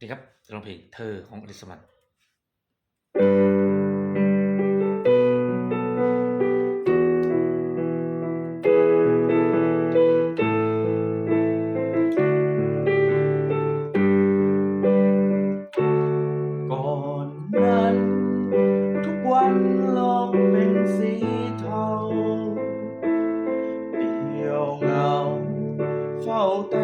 นี่ครับร้องเพลงเธอของอลิสมัน ก่อนนั้น ทุกวันโลกเป็นสีทองเดียวเงาเฝ้าเต่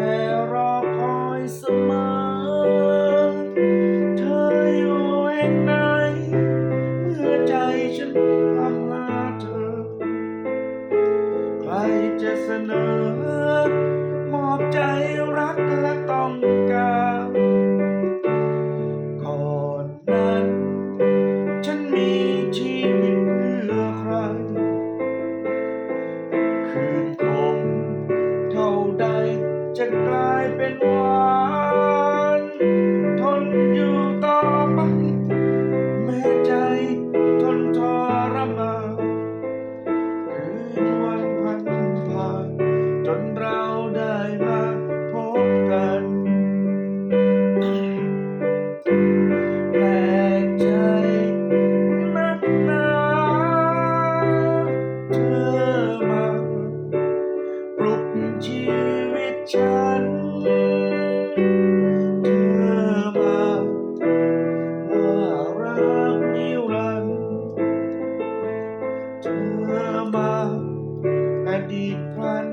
been one. One.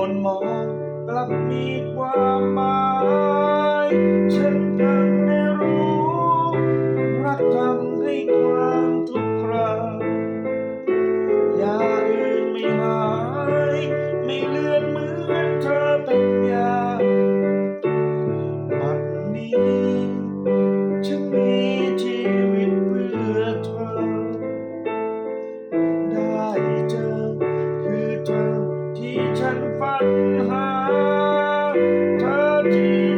มนมองกลับมีความหมายฉันเพิ่งได้รู้รักทำให้ความ Amen.